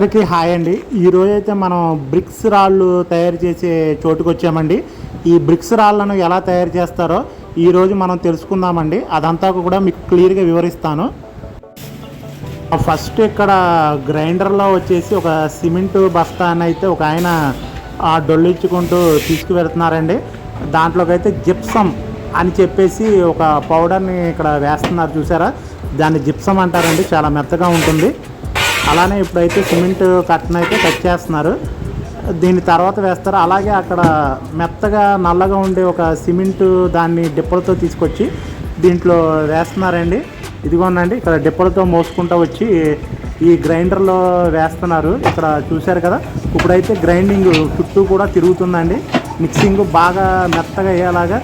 అందరికీ హాయ్ అండి. ఈరోజు అయితే మనం బ్రిక్స్ రాళ్ళు తయారు చేసే చోటుకు వచ్చామండి ఈ బ్రిక్స్ రాళ్ళను ఎలా తయారు చేస్తారో ఈరోజు మనం తెలుసుకుందామండి. అదంతా కూడా మీకు క్లియర్గా వివరిస్తాను. ఫస్ట్ ఇక్కడ గ్రైండర్లో వచ్చేసి ఒక సిమెంట్ అని అయితే ఒక ఆయన డొల్లించుకుంటూ తీసుకువెళ్తున్నారండి. దాంట్లోకి అయితే జిప్సం అని చెప్పేసి ఒక పౌడర్ని ఇక్కడ వేస్తున్నారు చూసారా? దాన్ని జిప్సం అంటారండి. చాలా మెత్తగా ఉంటుంది. అలానే ఇప్పుడైతే సిమెంట్ కట్టను అయితే కట్ చేస్తున్నారు. దీని తర్వాత వేస్తారు. అలాగే అక్కడ మెత్తగా నల్లగా ఉండే ఒక సిమెంట్ దాన్ని డిప్పలతో తీసుకొచ్చి దీంట్లో వేస్తున్నారండి. ఇదిగోనండి ఇక్కడ డిప్పలతో మోసుకుంటూ వచ్చి ఈ గ్రైండర్లో వేస్తున్నారు. ఇక్కడ చూశారు కదా ఇప్పుడైతే గ్రైండింగ్ చుట్టూ కూడా తిరుగుతుందండి. మిక్సింగ్ బాగా మెత్తగా అయ్యేలాగా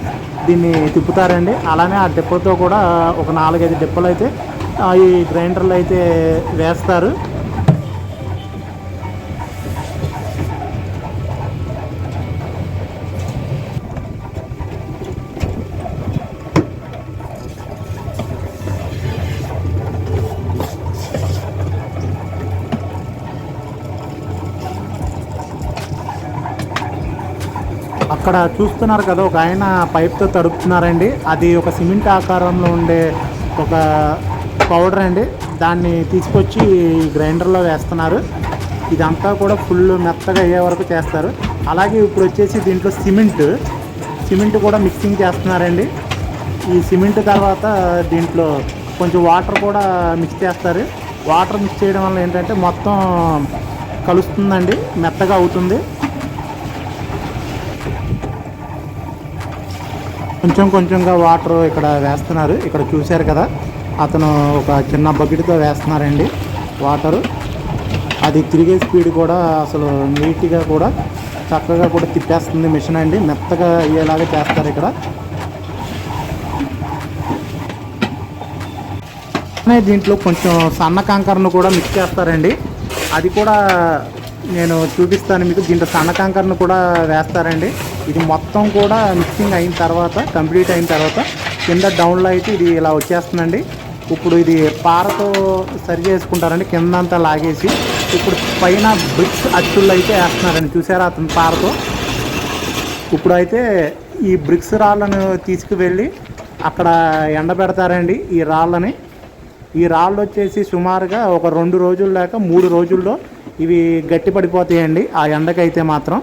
దీన్ని తిప్పుతారండి. అలానే ఆ డిప్పతో కూడా ఒక నాలుగైదు డిప్పలు అయితే ఈ గ్రైండర్లు అయితే వేస్తారు. అక్కడ చూస్తున్నారు కదా ఒక ఆయన పైప్తో తడుపుతున్నారండి. అది ఒక సిమెంట్ ఆకారంలో ఉండే ఒక పౌడర్ అండి. దాన్ని తీసుకొచ్చి గ్రైండర్లో వేస్తున్నారు. ఇదంతా కూడా ఫుల్ మెత్తగా అయ్యే వరకు చేస్తారు. అలాగే ఇప్పుడు వచ్చేసి దీంట్లో సిమెంట్ సిమెంట్ కూడా మిక్సింగ్ చేస్తున్నారండి. ఈ సిమెంట్ తర్వాత దీంట్లో కొంచెం వాటర్ కూడా మిక్స్ చేస్తారు. వాటర్ మిక్స్ చేయడం వల్ల ఏంటంటే మొత్తం కలుస్తుందండి మెత్తగా అవుతుంది. కొంచెం కొంచెంగా వాటర్ ఇక్కడ వేస్తున్నారు. ఇక్కడ చూశారు కదా అతను ఒక చిన్న బకెట్తో వేస్తున్నారండి వాటరు. అది తిరిగే స్పీడ్ కూడా అసలు నీట్గా కూడా చక్కగా కూడా తిప్పేస్తుంది మిషన్ అండి. మెత్తగా అయ్యేలాగా చేస్తారు ఇక్కడ. దీంట్లో కొంచెం సన్న కంకరను కూడా మిక్స్ చేస్తారండి. అది కూడా నేను చూపిస్తాను మీకు. దీంట్లో సన్న కంకరను కూడా వేస్తారండి. ఇది మొత్తం కూడా మిక్సింగ్ అయిన తర్వాత కంప్లీట్ అయిన తర్వాత కింద డౌన్లో అయితే ఇది ఇలా వచ్చేస్తుందండి. ఇప్పుడు ఇది పారతో సరి చేసుకుంటారండి కింద అంతా లాగేసి. ఇప్పుడు పైన బ్రిక్స్ అచ్చుళ్ళు అయితే వేస్తున్నారండి చూసారా అతను పారతో? ఇప్పుడు అయితే ఈ బ్రిక్స్ రాళ్ళను తీసుకువెళ్ళి అక్కడ ఎండబెడతారండి ఈ రాళ్ళని. ఈ రాళ్ళు వచ్చేసి సుమారుగా ఒక రెండు రోజులు లేక మూడు రోజుల్లో ఇవి గట్టి పడిపోతాయండి ఆ ఎండకైతే మాత్రం.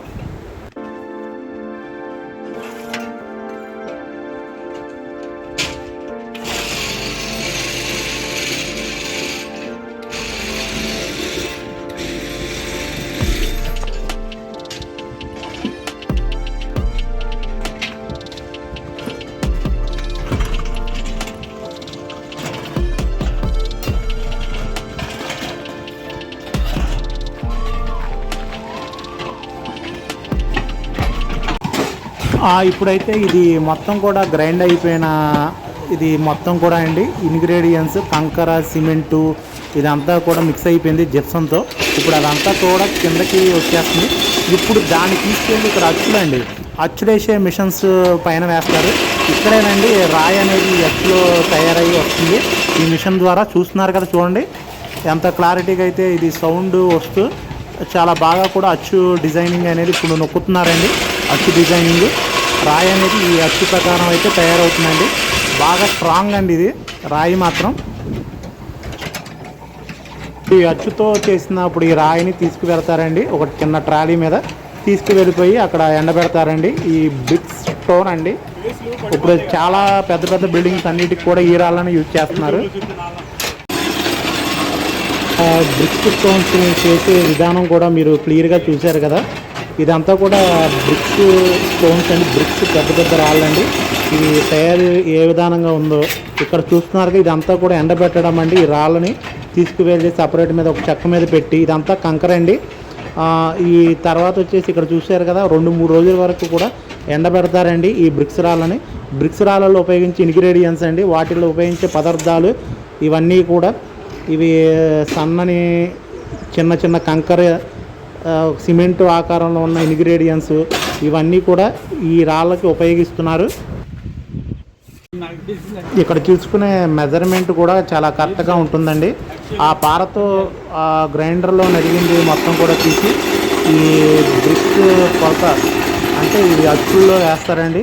ఇప్పుడైతే ఇది మొత్తం కూడా గ్రైండ్ అయిపోయిన ఇది మొత్తం కూడా అండి. ఇంగ్రీడియంట్స్ కంకర సిమెంటు ఇదంతా కూడా మిక్స్ అయిపోయింది జిప్సంతో ఇప్పుడు అదంతా కూడా కిందకి వచ్చేస్తుంది. ఇప్పుడు దాన్ని తీసుకెళ్ళి ఇక్కడ అచ్చులండి అచ్చులేసే మిషన్స్ పైన వేస్తారు. ఇక్కడేనండి రాయి అనేది అచ్చులో తయారయ్యి వస్తుంది. ఈ మిషన్ ద్వారా చూస్తున్నారు కదా చూడండి. ఎంత క్లారిటీగా అయితే ఇది సౌండ్ వస్తూ చాలా బాగా కూడా అచ్చు డిజైనింగ్ అనేది ఇప్పుడు నొక్కుతున్నారండి. అచ్చు డిజైనింగ్ రాయి అనేది ఈ అచ్చు ప్రకారం అయితే తయారవుతుందండి. బాగా స్ట్రాంగ్ అండి ఇది. రాయి మాత్రం. ఈ అచ్చుతో చేసినప్పుడు ఈ రాయిని తీసుకువెళ్తారండి. ఒక చిన్న ట్రాలీ మీద తీసుకువెళ్ళిపోయి అక్కడ ఎండబెడతారండి. ఈ బ్రిక్స్ స్టోన్ అండి. ఇప్పుడు చాలా పెద్ద పెద్ద బిల్డింగ్స్ అన్నిటికి కూడా ఈ రాళ్ళని యూజ్ చేస్తున్నారు. బ్రిక్స్ స్టోన్స్ చేసే విధానం కూడా మీరు క్లియర్గా చూశారు కదా. ఇదంతా కూడా బ్రిక్స్ స్టోన్స్ అండి బ్రిక్స్ పెద్ద పెద్ద రాళ్ళండి. ఇవి తయారు ఏ విధానంగా ఉందో ఇక్కడ చూస్తున్నారు ఇదంతా కూడా ఎండబెట్టడం అండి. ఈ రాళ్ళని తీసుకువెళ్ళి సపరేట్ మీద ఒక చెక్క మీద పెట్టి ఇదంతా కంకర అండి. ఈ తర్వాత వచ్చేసి ఇక్కడ చూశారు కదా రెండు మూడు రోజుల వరకు కూడా ఎండబెడతారండి ఈ బ్రిక్స్ రాళ్ళని. బ్రిక్స్ రాళ్ళలో ఉపయోగించే ఇంగ్రీడియంట్స్ అండి వాటిలో ఉపయోగించే పదార్థాలు ఇవన్నీ కూడా. ఇవి సన్నని చిన్న చిన్న కంకర సిమెంట్ ఆకారంలో ఉన్న ఇంగ్రీడియంట్స్ ఇవన్నీ కూడా ఈ రాళ్ళకి ఉపయోగిస్తున్నారు. ఇక్కడ చూసుకునే మెజర్మెంట్ కూడా చాలా కరెక్ట్గా ఉంటుందండి. ఆ పారతో ఆ గ్రైండర్లో నడిగింది మొత్తం కూడా తీసి ఈ బ్రిక్ కొలత అంటే ఇవి అచ్చుల్లో వేస్తారండి.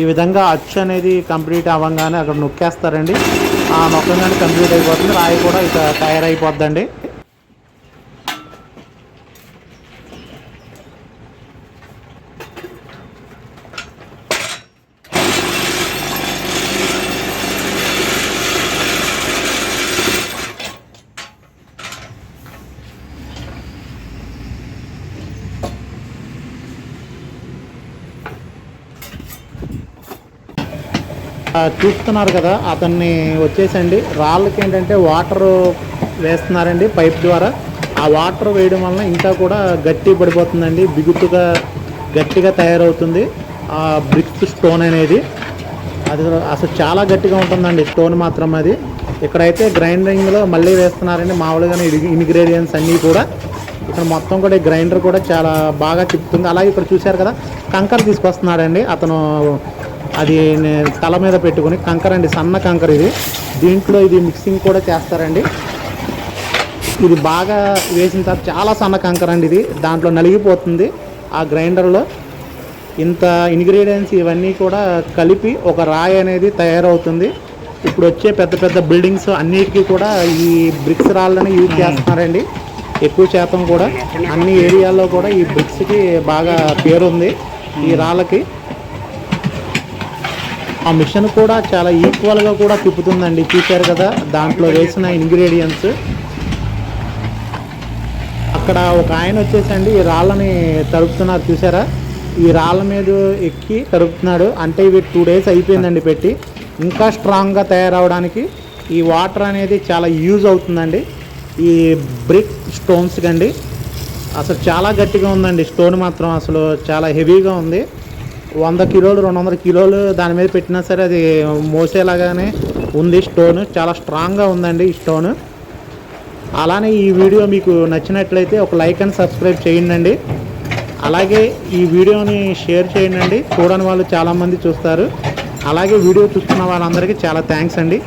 ఈ విధంగా అచ్చు అనేది కంప్లీట్ అవ్వగానే అక్కడ నొక్కేస్తారండి. ఆ నొక్కగానే కంప్లీట్ అయిపోతుంది. రాయి కూడా ఇక తయారైపోద్దండి. చూస్తున్నారు కదా అతన్ని వచ్చేసండి రాళ్ళకి ఏంటంటే వాటర్ వేస్తున్నారండి పైప్ ద్వారా. ఆ వాటర్ వేయడం వలన ఇంకా కూడా గట్టి పడిపోతుందండి బిగుతుగా గట్టిగా తయారవుతుంది. ఆ బ్రిక్స్ స్టోన్ అనేది. అది అసలు చాలా గట్టిగా ఉంటుందండి స్టోన్ మాత్రం అది. ఇక్కడైతే గ్రైండింగ్లో మళ్ళీ వేస్తున్నారండి మామూలుగానే ఇంగ్రీడియంట్స్ అన్నీ కూడా. ఇక్కడ మొత్తం కూడా ఈ గ్రైండర్ కూడా చాలా బాగా తిప్పుతుంది. అలాగే ఇక్కడ చూశారు కదా కంకర తీసుకొస్తున్నాడండి. అతను అది తల మీద పెట్టుకుని కంకర అండి సన్న కంకర ఇది. దీంట్లో ఇది మిక్సింగ్ కూడా చేస్తారండి. ఇది బాగా వేసిన తర్వాత చాలా సన్న కంకర అండి ఇది. దాంట్లో నలిగిపోతుంది ఆ గ్రైండర్లో. ఇంత ఇంగ్రీడియంట్స్ ఇవన్నీ కూడా కలిపి ఒక రాయి అనేది తయారవుతుంది. ఇప్పుడు వచ్చే పెద్ద పెద్ద బిల్డింగ్స్ అన్నిటికీ కూడా ఈ బ్రిక్స్ రాళ్ళని యూజ్ చేస్తున్నారండి. ఎక్కువ శాతం కూడా అన్ని ఏరియాల్లో కూడా ఈ బ్రిక్స్కి బాగా పేరుంది ఈ రాళ్ళకి. ఆ మిషన్ కూడా చాలా ఈక్వల్గా కూడా తిప్పుతుందండి. చూశారు కదా దాంట్లో వేసిన ఇంగ్రీడియంట్స్ అక్కడ ఒక ఆయన వచ్చేసండి ఈ రాళ్ళని తడుపుతున్నారు చూసారా ఈ రాళ్ళ మీద ఎక్కి తడుపుతున్నాడు అంటే ఇవి టూ డేస్ అయిపోయిందండి పెట్టి. ఇంకా స్ట్రాంగ్గా తయారవడానికి ఈ వాటర్ అనేది చాలా యూజ్ అవుతుందండి. ఈ బ్రిక్ స్టోన్స్ కండి. అసలు చాలా గట్టిగా ఉందండి. స్టోన్ మాత్రం అసలు చాలా హెవీగా ఉంది. వంద కిలోలు రెండు వందల కిలోలు దాని మీద పెట్టినా సరే అది మోసేలాగానే ఉంది. స్టోన్ చాలా స్ట్రాంగ్గా ఉందండి ఈ స్టోన్. అలానే ఈ వీడియో మీకు నచ్చినట్లయితే ఒక లైక్ అండ్ సబ్స్క్రైబ్ చేయండి అలాగే ఈ వీడియోని షేర్ చేయండి చూడని వాళ్ళు చాలామంది చూస్తారు. అలాగే వీడియో చూస్తున్న వాళ్ళందరికీ చాలా థ్యాంక్స్ అండి.